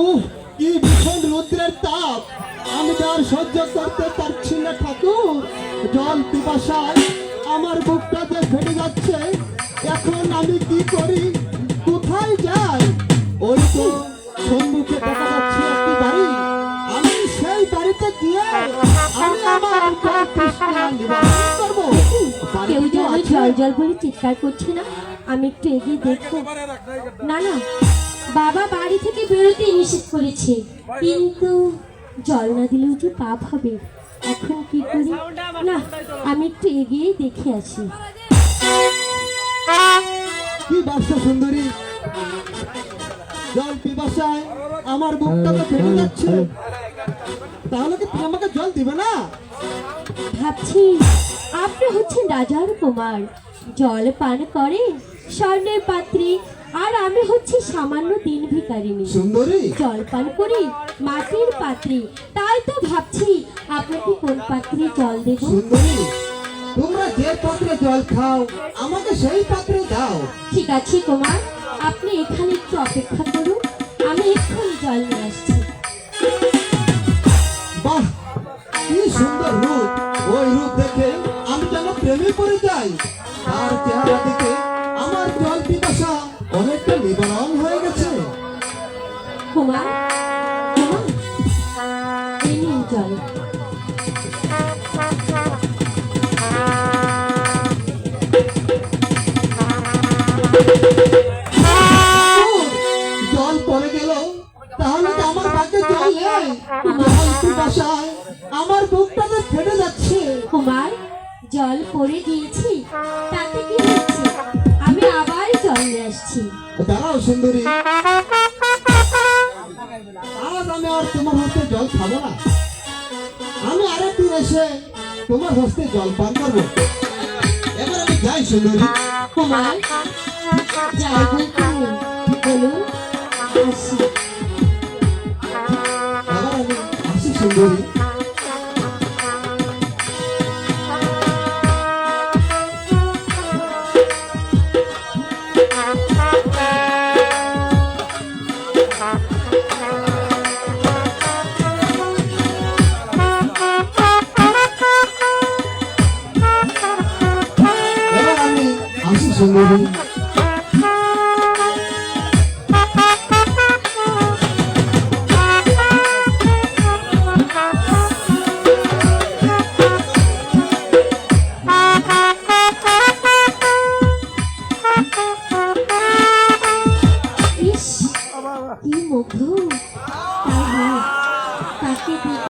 উহ কি ভীষণ রৌদ্রের তাপ। আমি আর সহ্য করতে পারছি না ঠাকুর। জল পিপাসায় আমার বুকটা যে ফেটে যাচ্ছে এখন আমি কি করি? কোথায় যাই? ওই তো সম্মুখে দেখা যাচ্ছে একটি বাড়ি। আমি সেই বাড়িতে গিয়ে আমি আমার জল তৃষ্ণা নিবারণ করব। কেউ বাড়িতে যেন জল জল বলে চিৎকার করছে না? আমি একটু এগিয়ে দেখব। না না বাবা বাড়ি থেকে বেরোতে নিষেধ করেছে। কিন্তু জল না দিলেও যে পাপ হবে। এখন কি করি? না আমি একটু এগিয়েই দেখে আসি। কি বাস্ত সুন্দরী? জল পিপাসায় আমার বুকটা তো ফেটে যাচ্ছে। তাহলে কি তুমি আমাকে জল দিবে না? ভাবছি আপনি হচ্ছেন রাজার কুমার। জল পান করে স্বর্ণের পাত্রী আর আমি হচ্ছি সামান্য দিন ভিকারিনী সুন্দরী? জল পান করি মাটির পাত্রী। তাই তো ভাবছি আপনাকে কোন পাত্রে জল দেব? সুন্দরী তোমরা যে পাত্রে জল খাও আমাকে সেই পাত্রে দাও। ঠিক আছে কুমার। আপনি এখানে একটু অপেক্ষা করুন। আমি এক্ষুনি জল নিয়ে আসছি। বাহ কি সুন্দর রূপ। ওই রূপ দেখে আমি যেন প্রেমে পড়ে যাই। তার চেহারা জল পড়ে গিয়েছি তাতে কি হচ্ছে? আমি আবার জল নিয়ে আসছি। দাঁড়াও সুন্দরী। আজ আমি আর তোমার হস্তে জল খাব না। আমি আরেকদিন এসে তোমার হস্তে জল পান করব। এবার আমি যাই সুন্দরী। কুমার যাই নেই। আসি। এবার আমি আসি সুন্দরী। সুন্দরী কি মুগ্ধ।